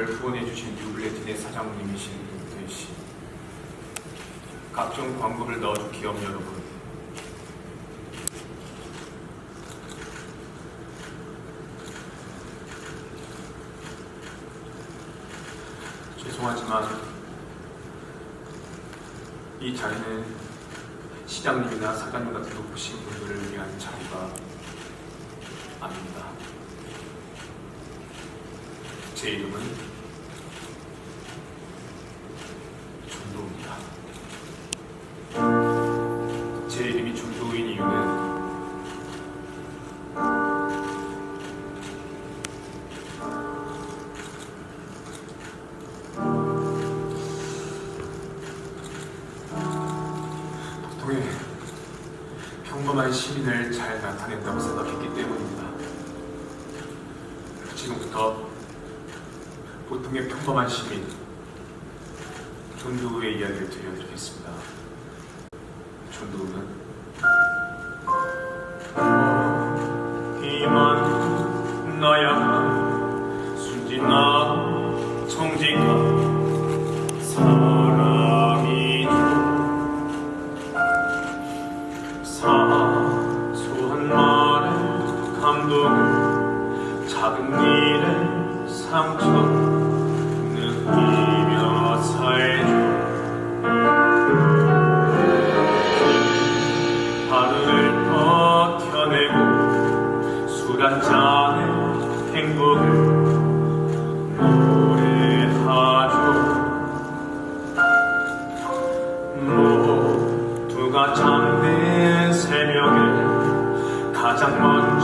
저를 후원해 주신 뉴블레틴의 사장님이신 윤태 씨, 각종 광고를 넣어준 기업 여러분, 죄송하지만 이 자리는 시장님이나 사장님 같은 높으신 분들을 위한 자리가 아닙니다. 제 이름은 평범한 시민을 잘 나타낸다고 생각했기 때문입니다. 지금부터 보통의 평범한 시민 존두의 이야기를 들려드리겠습니다. 존두는 모두가 잠든 새벽에 가장 먼